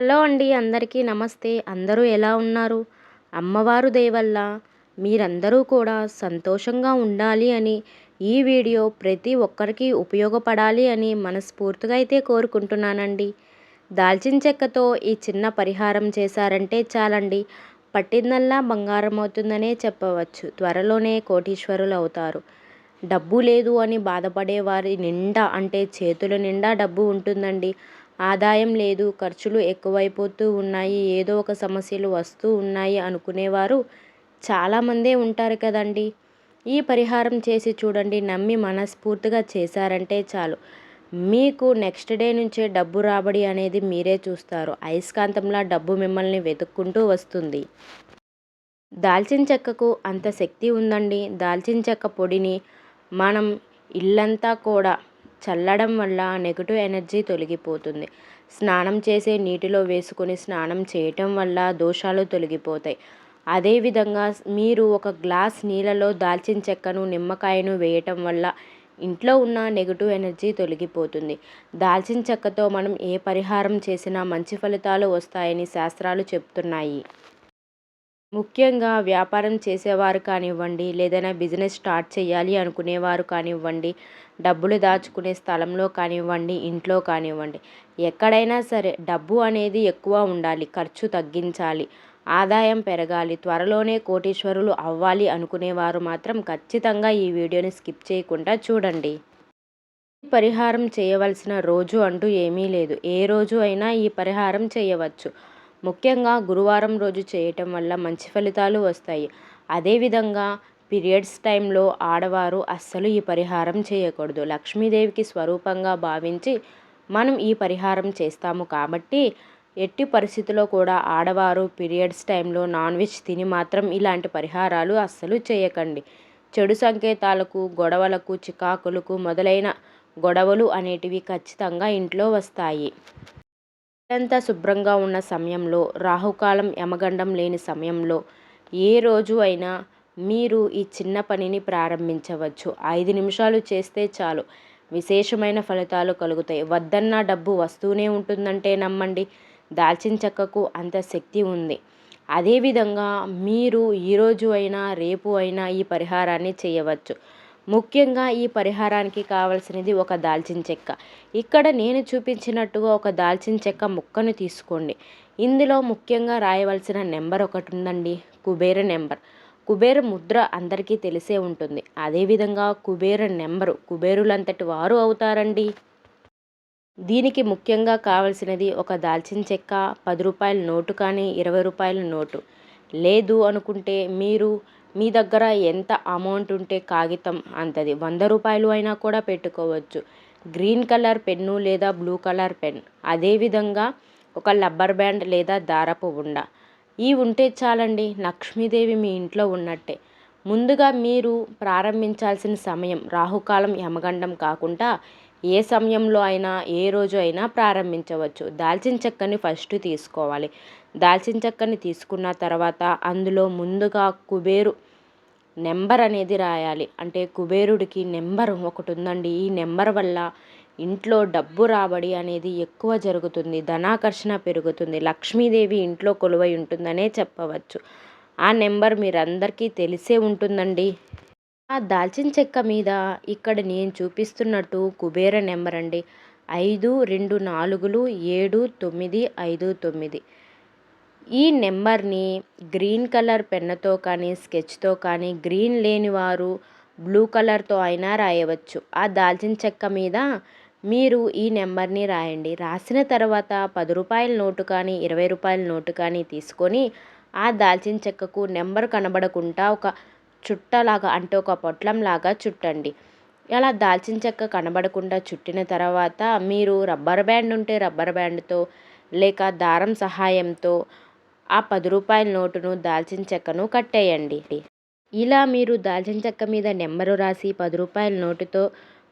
Hello అండి అందరికీ నమస్తే. అందరూ ఎలా ఉన్నారు? అమ్మవారు దయవల్ల మీరందరూ కూడా సంతోషంగా ఉండాలి అని ఈ వీడియో ప్రతి ఒక్కరికి ఉపయోగపడాలి అని మనస్ఫూర్తిగా అయితే కోరుకుంటున్నానండి. దాల్చిన చెక్కతో ఈ చిన్న పరిహారం చేశారంటే చాలండి. పట్టిందల్లా బంగారం అవుతుందనే చెప్పవచ్చు. త్వరలోనే కోటీశ్వరులు అవుతారు. డబ్బు లేదు అని బాధపడే వారి నిండా అంటే చేతుల నిండా డబ్బు ఉంటుందండి. ఆదాయం లేదు ఖర్చులు ఎక్కువైపోతూ ఉన్నాయి ఏదో ఒక సమస్యలు వస్తూ ఉన్నాయి అనుకునేవారు చాలామందే ఉంటారు కదండి. ఈ పరిహారం చేసి చూడండి నమ్మి మనస్ఫూర్తిగా చేశారంటే చాలు. మీకు నెక్స్ట్ డే నుంచే డబ్బు రాబడి అనేది మీరే చూస్తారు. అయస్కాంతంలా డబ్బు మిమ్మల్ని వెతుక్కుంటూ వస్తుంది. దాల్చిన చెక్కకు అంత శక్తి ఉందండి. దాల్చిన చెక్క పొడిని మనం ఇల్లంతా కూడా చల్లడం వల్ల నెగటివ్ ఎనర్జీ తొలగిపోతుంది. స్నానం చేసే నీటిలో వేసుకొని స్నానం చేయటం వల్ల దోషాలు తొలగిపోతాయి. అదేవిధంగా మీరు ఒక గ్లాస్ నీళ్ళలో దాల్చిన చెక్కను నిమ్మకాయను వేయటం వల్ల ఇంట్లో ఉన్న నెగటివ్ ఎనర్జీ తొలగిపోతుంది. దాల్చిన చెక్కతో మనం ఏ పరిహారం చేసినా మంచి ఫలితాలు వస్తాయని శాస్త్రాలు చెప్తున్నాయి. ముఖ్యంగా వ్యాపారం చేసేవారు కానివ్వండి లేదైనా బిజినెస్ స్టార్ట్ చేయాలి అనుకునేవారు కానివ్వండి డబ్బులు దాచుకునే స్థలంలో కానివ్వండి ఇంట్లో కానివ్వండి ఎక్కడైనా సరే డబ్బు అనేది ఎక్కువ ఉండాలి ఖర్చు తగ్గించాలి ఆదాయం పెరగాలి త్వరలోనే కోటీశ్వరులు అవ్వాలి అనుకునేవారు మాత్రం ఖచ్చితంగా ఈ వీడియోని స్కిప్ చేయకుండా చూడండి. పరిహారం చేయవలసిన రోజు అంటూ ఏమీ లేదు. ఏ రోజు అయినా ఈ పరిహారం చేయవచ్చు. ముఖ్యంగా గురువారం రోజు చేయటం వల్ల మంచి ఫలితాలు వస్తాయి. అదేవిధంగా పీరియడ్స్ టైంలో ఆడవారు అస్సలు ఈ పరిహారం చేయకూడదు. లక్ష్మీదేవికి స్వరూపంగా భావించి మనం ఈ పరిహారం చేస్తాము కాబట్టి ఎట్టి పరిస్థితిలో కూడా ఆడవారు పీరియడ్స్ టైంలో నాన్ వెజ్ తిని మాత్రం ఇలాంటి పరిహారాలు అస్సలు చేయకండి. చెడు సంకేతాలకు గొడవలకు చికాకులకు మొదలైన గొడవలు అనేటివి ఖచ్చితంగా ఇంట్లో వస్తాయి. ఎంత శుభ్రంగా ఉన్న సమయంలో రాహుకాలం యమగండం లేని సమయంలో ఏ రోజు అయినా మీరు ఈ చిన్న పనిని ప్రారంభించవచ్చు. ఐదు నిమిషాలు చేస్తే చాలు. విశేషమైన ఫలితాలు కలుగుతాయి. వద్దన్న డబ్బు వస్తూనే ఉంటుందంటే నమ్మండి. దాల్చిన చెక్కకు అంత శక్తి ఉంది. అదేవిధంగా మీరు ఈరోజు అయినా రేపు అయినా ఈ పరిహారాన్ని చేయవచ్చు. ముఖ్యంగా ఈ పరిహారానికి కావలసినది ఒక దాల్చిన చెక్క. ఇక్కడ నేను చూపించినట్టుగా ఒక దాల్చిన చెక్క ముక్కను తీసుకోండి. ఇందులో ముఖ్యంగా రాయవలసిన నెంబర్ ఒకటి ఉందండి కుబేర నెంబర్. కుబేర ముద్ర అందరికీ తెలిసే ఉంటుంది. అదేవిధంగా కుబేర నెంబరు కుబేరులంతటి వారు అవుతారండి. దీనికి ముఖ్యంగా కావలసినది ఒక దాల్చిన చెక్క పది రూపాయల నోటు కానీ ఇరవై రూపాయల నోటు. లేదు అనుకుంటే మీరు మీ దగ్గర ఎంత అమౌంట్ ఉంటే కాగితం అంతది. వంద రూపాయలు అయినా కూడా పెట్టుకోవచ్చు. గ్రీన్ కలర్ పెన్ను లేదా బ్లూ కలర్ పెన్. అదేవిధంగా ఒక లబ్బర్ బ్యాండ్ లేదా దారపు ఉండ. ఈ ఉంటే చాలండి లక్ష్మీదేవి మీ ఇంట్లో ఉన్నట్టే. ముందుగా మీరు ప్రారంభించాల్సిన సమయం రాహుకాలం యమగండం కాకుండా ఏ సమయంలో అయినా ఏ రోజు అయినా ప్రారంభించవచ్చు. దాల్చిన చెక్కని ఫస్ట్ తీసుకోవాలి. దాల్చిన చెక్కని తీసుకున్న తర్వాత అందులో ముందుగా కుబేరు నెంబర్ అనేది రాయాలి. అంటే కుబేరుడికి నెంబర్ ఒకటి ఉందండి. ఈ నెంబర్ వల్ల ఇంట్లో డబ్బు రాబడి అనేది ఎక్కువ జరుగుతుంది. ధనాకర్షణ పెరుగుతుంది. లక్ష్మీదేవి ఇంట్లో కొలువై ఉంటుందనే చెప్పవచ్చు. ఆ నెంబర్ మీరందరికీ తెలిసే ఉంటుందండి. ఆ దాల్చిన చెక్క మీద ఇక్కడ నేను చూపిస్తున్నట్టు కుబేర నెంబర్ అండి. ఐదు రెండు నాలుగులు ఏడు తొమ్మిది ఐదు తొమ్మిది. ఈ నెంబర్ని గ్రీన్ కలర్ పెన్నుతో కానీ స్కెచ్తో కానీ గ్రీన్ లేని వారు బ్లూ కలర్తో అయినా రాయవచ్చు. ఆ దాల్చిన చెక్క మీద మీరు ఈ నెంబర్ని రాయండి. రాసిన తర్వాత పది రూపాయల నోటు కానీ ఇరవై రూపాయల నోటు కానీ తీసుకొని ఆ దాల్చిన చెక్కకు నెంబర్ కనబడకుండా ఒక చుట్టలాగా అంటే ఒక పొట్లంలాగా చుట్టండి. అలా దాల్చిన చెక్క కనబడకుండా చుట్టిన తర్వాత మీరు రబ్బర్ బ్యాండ్ ఉంటే రబ్బర్ బ్యాండ్తో లేక దారం సహాయంతో ఆ పది రూపాయల నోటును దాల్చిన చెక్కను కట్టేయండి. ఇలా మీరు దాల్చిన చెక్క మీద నెంబరు రాసి పది రూపాయల నోటుతో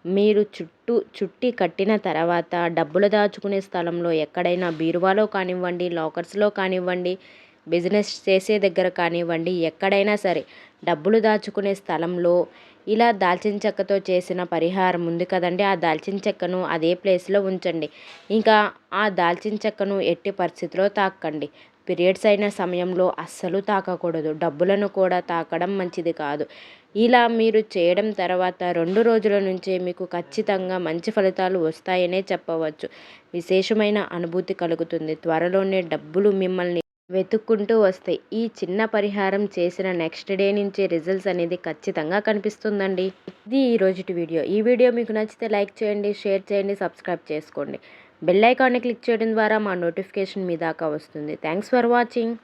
మీరు చుట్టూ చుట్టి కట్టిన తర్వాత డబ్బులు దాచుకునే స్థలంలో ఎక్కడైనా బీరువాలో కానివ్వండి లాకర్స్లో కానివ్వండి బిజినెస్ చేసే దగ్గర కానివ్వండి ఎక్కడైనా సరే డబ్బులు దాచుకునే స్థలంలో ఇలా దాల్చిన చెక్కతో చేసిన పరిహారం ఉంది కదండి. ఆ దాల్చిన చెక్కను అదే ప్లేస్లో ఉంచండి. ఇంకా ఆ దాల్చిన చెక్కను ఎట్టి పరిస్థితిలో తాకండి. పీరియడ్స్ అయిన సమయంలో అస్సలు తాకకూడదు. డబ్బులను కూడా తాకడం మంచిది కాదు. ఇలా మీరు చేయడం తర్వాత రెండు రోజుల నుంచే మీకు ఖచ్చితంగా మంచి ఫలితాలు వస్తాయనే చెప్పవచ్చు. విశేషమైన అనుభూతి కలుగుతుంది. త్వరలోనే డబ్బులు మిమ్మల్ని వెతుక్కుంటూ వస్తాయి ఈ చిన్న పరిహారం చేసిన నెక్స్ట్ డే నుంచి రిజల్ట్స్ అనేది ఖచ్చితంగా కనిపిస్తుందండి. ఇది ఈ రోజుటి వీడియో. ఈ వీడియో మీకు నచ్చితే లైక్ చేయండి షేర్ చేయండి సబ్స్క్రైబ్ చేసుకోండి. బెల్ ఐకాన్ని క్లిక్ చేయడం ద్వారా మా నోటిఫికేషన్ మీ దాకా వస్తుంది. Thanks for watching.